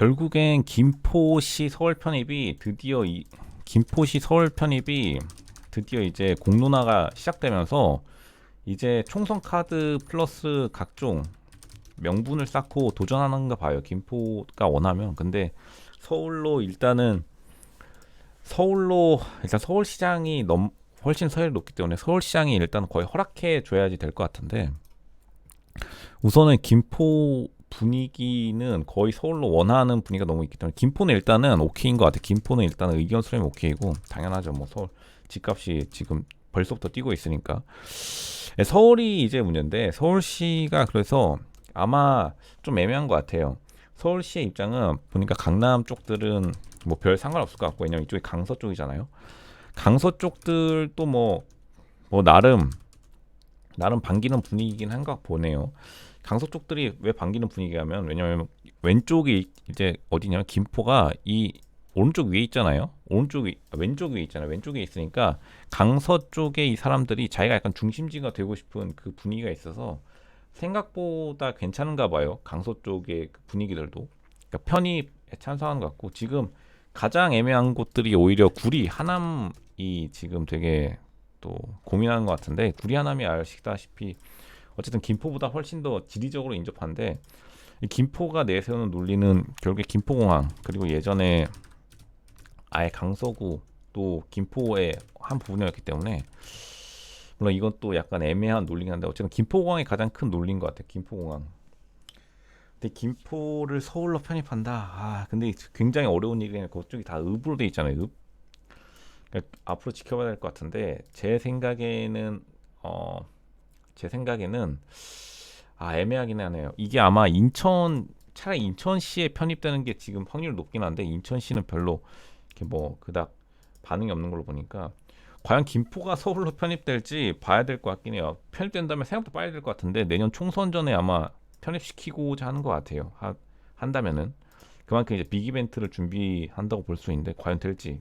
결국엔 김포시 서울 편입이 드디어 이 김포시 서울 편입이 드디어 이제 공론화가 시작되면서 이제 총선 카드 플러스 각종 명분을 쌓고 도전하는가 봐요. 김포가 원하면. 근데 서울로 일단은 서울로 일단 서울시장이 넘 훨씬 서열이 높기 때문에 서울시장이 일단 거의 허락해 줘야지 될 것 같은데 우선은 김포 분위기는 거의 서울로 원하는 분위기가 너무 있기 때문에 김포는 일단은 오케이인 것 같아요. 김포는 일단은 의견 수렴이 오케이고 당연하죠. 뭐 서울 집값이 지금 벌써부터 뛰고 있으니까 예, 서울이 이제 문제인데 서울시가 그래서 아마 좀 애매한 것 같아요. 서울시의 입장은 보니까 강남 쪽들은 뭐 별 상관없을 것 같고 왜냐면 이쪽이 강서 쪽이잖아요. 강서 쪽들도 뭐 뭐 나름 나름 반기는 분위기긴 한가 보네요. 강서 쪽들이 왜 반기는 분위기냐면 왜냐면 왼쪽이 이제 어디냐면 김포가 이 오른쪽 위에 있잖아요. 오른쪽 위, 아, 왼쪽 위에 있잖아요. 왼쪽에 있으니까 강서 쪽에 이 사람들이 자기가 약간 중심지가 되고 싶은 그 분위기가 있어서 생각보다 괜찮은가 봐요. 강서 쪽의 그 분위기들도. 그러니까 편입에 찬성하는 것 같고 지금 가장 애매한 곳들이 오히려 구리, 하남이 지금 되게 또 고민하는 것 같은데 구리, 하남이 아시다시피 어쨌든 김포보다 훨씬 더 지리적으로 인접한데 이 김포가 내세우는 논리는 결국에 김포공항 그리고 예전에 아예 강서구 또 김포의 한 부분이었기 때문에 물론 이건 또 약간 애매한 논리긴 한데 어쨌든 김포공항이 가장 큰 논리인 것 같아요. 김포공항. 근데 김포를 서울로 편입한다. 아 근데 굉장히 어려운 얘기는 그쪽이 다 읍으로 돼 있잖아요. 읍. 그러니까 앞으로 지켜봐야 될 것 같은데 제 생각에는 어 제 생각에는 아 애매하긴 하네요. 이게 아마 인천 차라리 인천시에 편입되는 게 지금 확률 높긴 한데 인천시는 별로 이렇게 뭐 그닥 반응이 없는 걸로 보니까 과연 김포가 서울로 편입될지 봐야 될 것 같긴 해요. 편입된다면 생각보다 빨리 될 것 같은데 내년 총선 전에 아마 편입시키고자 하는 것 같아요. 하, 한다면은 그만큼 이제 빅 이벤트를 준비한다고 볼 수 있는데 과연 될지